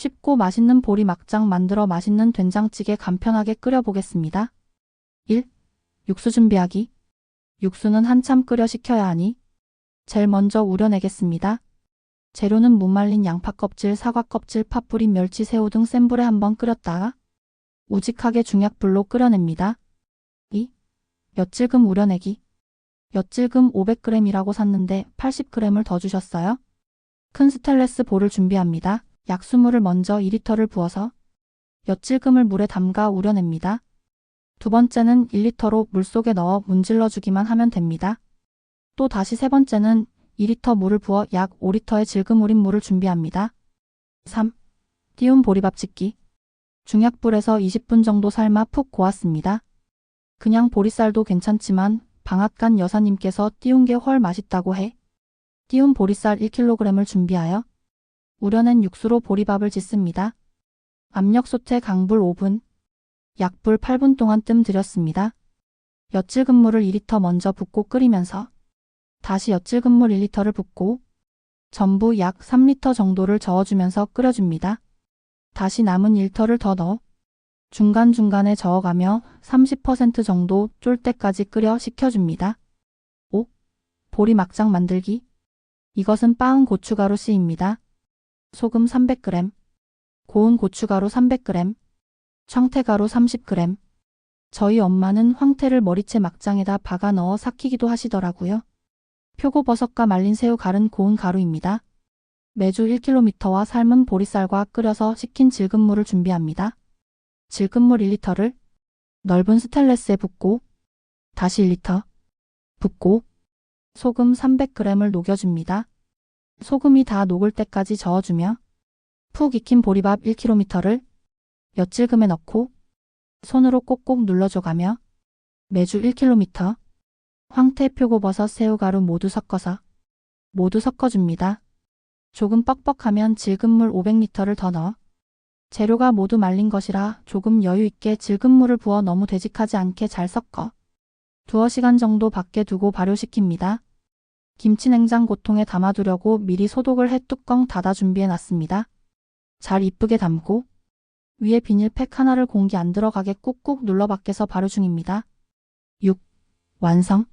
쉽고 맛있는 보리 막장 만들어 맛있는 된장찌개 간편하게 끓여보겠습니다. 1. 육수 준비하기. 육수는 한참 끓여 식혀야 하니 제일 먼저 우려내겠습니다. 재료는 무말린 양파 껍질, 사과 껍질, 파뿌리, 멸치, 새우 등 센 불에 한번 끓였다가 우직하게 중약불로 끓여냅니다. 2. 엿질금 우려내기. 엿질금 500g이라고 샀는데 80g을 더 주셨어요. 큰 스테인레스 볼을 준비합니다. 약수물을 먼저 2리터를 부어서 엿질금을 물에 담가 우려냅니다. 두 번째는 1리터로 물속에 넣어 문질러 주기만 하면 됩니다. 또 다시 세 번째는 2리터 물을 부어 약 5리터의 질금 우린 물을 준비합니다. 3. 띄운 보리밥 짓기. 중약불에서 20분 정도 삶아 푹 고았습니다. 그냥 보리쌀도 괜찮지만 방앗간 여사님께서 띄운 게 훨 맛있다고 해 띄운 보리쌀 1kg을 준비하여 우려낸 육수로 보리밥을 짓습니다. 압력 소태 강불 5분, 약불 8분 동안 뜸 들였습니다. 엿질금 물을 2리터 먼저 붓고 끓이면서 다시 엿질금 물 1리터를 붓고 전부 약 3리터 정도를 저어주면서 끓여줍니다. 다시 남은 1터를 더 넣어 중간중간에 저어가며 30% 정도 쫄 때까지 끓여 식혀줍니다. 5. 보리 막장 만들기. 이것은 빻은 고춧가루 씨입니다. 소금 300g, 고운 고춧가루 300g, 청태가루 30g. 저희 엄마는 황태를 머리채 막장에다 박아 넣어 삭히기도 하시더라고요. 표고버섯과 말린 새우 갈은 고운 가루입니다. 매주 1kg와 삶은 보리쌀과 끓여서 식힌 질금물을 준비합니다. 질금물 1리터를 넓은 스테인레스에 붓고 다시 1리터 붓고 소금 300g을 녹여줍니다. 소금이 다 녹을 때까지 저어주며 푹 익힌 보리밥 1kg를 엿질금에 넣고 손으로 꼭꼭 눌러줘가며 매주 1kg 황태, 표고버섯, 새우가루 모두 섞어서 모두 섞어줍니다. 조금 뻑뻑하면 질금물 500리터를 더 넣어 재료가 모두 말린 것이라 조금 여유 있게 질금물을 부어 너무 되직하지 않게 잘 섞어 두어 시간 정도 밖에 두고 발효시킵니다. 김치 냉장 고통에 담아두려고 미리 소독을 해 뚜껑 닫아 준비해 놨습니다. 잘 이쁘게 담고 위에 비닐팩 하나를 공기 안 들어가게 꾹꾹 눌러 밖에서 발효 중입니다. 6. 완성